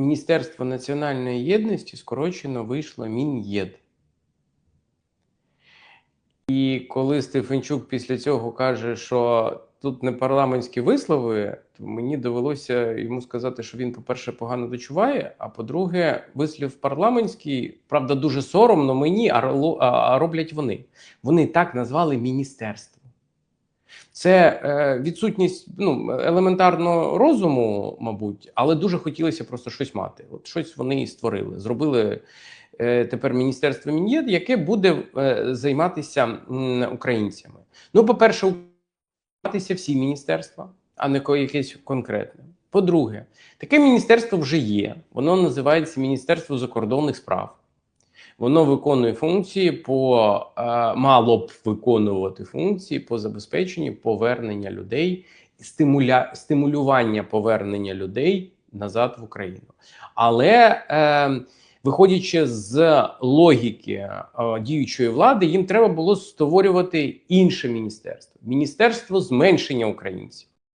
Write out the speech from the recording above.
Міністерство національної єдності скорочено вийшло Мін'єд. І коли Стефанчук після цього каже, що тут не парламентські вислови, то мені довелося йому сказати, що він, по-перше, погано дочуває, а по-друге, вислів парламентський, правда, дуже соромно мені, а роблять вони. Вони так назвали міністерство. Це е, відсутність ну, елементарного розуму, мабуть, але дуже хотілося просто щось мати. От щось вони і створили. Зробили е, тепер міністерство Мін'єд, яке буде е, займатися українцями. Ну, по-перше, займатися всі міністерства, а не якесь конкретне. По-друге, таке міністерство вже є. Воно називається Міністерство закордонних справ. Воно виконує функції по е, мало б виконувати функції по забезпеченню повернення людей, стимуля, стимулювання повернення людей назад в Україну. Але е, виходячи з логіки е, діючої влади, їм треба було створювати інше міністерство міністерство зменшення українців.